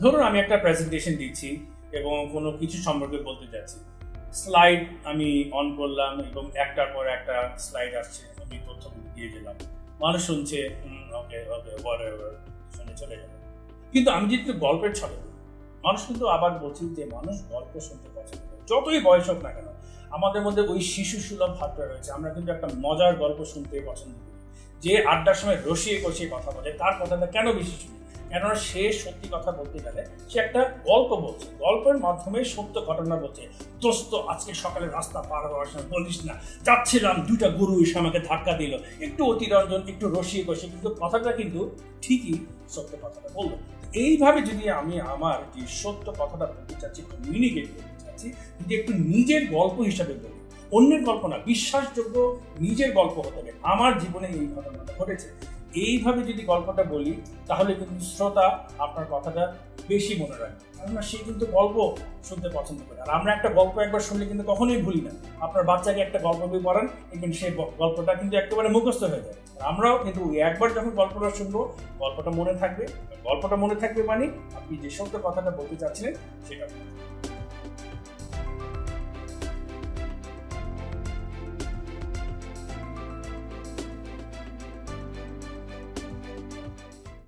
ধরুন আমি একটা প্রেজেন্টেশন দিচ্ছি এবং কোনো কিছু সম্পর্কে বলতে যাচ্ছি স্লাইড আমি অন করলাম এবং একটার পর একটা স্লাইড আসছে, আমি তথ্যগুলো দিয়ে দিলাম। মানুষ শুনছে ওকে ওকে শুনে চলে গেল। কিন্তু আমি একটু গল্পের ছলে মানুষ কিন্তু আবার বলছি যে মানুষ গল্প শুনতে পছন্দ করে। যতই বয়স হোক না কেন, আমাদের মধ্যে ওই শিশু সুলভ ভাবটা রয়েছে। আমরা কিন্তু একটা মজার গল্প শুনতে পছন্দ করি। যে আড্ডার সময় রসিয়ে কষিয়ে কথা বলে, তার কথাটা কেন বেশি শুনি? কেননা সে সত্যি কথা বলতে গেলে সে একটা গল্প বলছে। গল্পের মাধ্যমে সত্য ঘটনা বলছে। দোস্ত, আজকে সকালে রাস্তা পার হওয়ার সময় বলিস না, যাচ্ছিলাম, দুইটা গরু এসে আমাকে ধাক্কা দিল। একটু অতিরঞ্জন, একটু রসিয়ে কষিয়ে কিন্তু কথাটা কিন্তু ঠিকই সত্য কথাটা বলল। এইভাবে যদি আমি আমার যে সত্য কথাটা বলতে চাচ্ছি কমিউনিকেট করতে চাচ্ছি, যদি একটু নিজের গল্প হিসাবে বলি, অন্যের গল্প না, বিশ্বাসযোগ্য নিজের গল্প হতে হবে আমার জীবনে এই ঘটনাটা ঘটেছে। এইভাবে যদি গল্পটা বলি, তাহলে কিন্তু শ্রোতা আপনার কথাটা বেশি মনে রাখবে। কেননা সে কিন্তু গল্প শুনতে পছন্দ করে। আর আমরা একটা গল্প একবার শুনলে কিন্তু কখনোই ভুলি না। আপনার বাচ্চাকে একটা গল্প বই পড়ান, দেখবেন সেই গল্পটা কিন্তু একেবারে মুখস্থ হয়ে যায়। আমরাও কিন্তু একবার যখন গল্পটা শুনব, গল্পটা মনে থাকবে। গল্পটা মনে থাকবে মানে আপনি যে সত্য কথাটা বলতে চাচ্ছিলেন, সেটা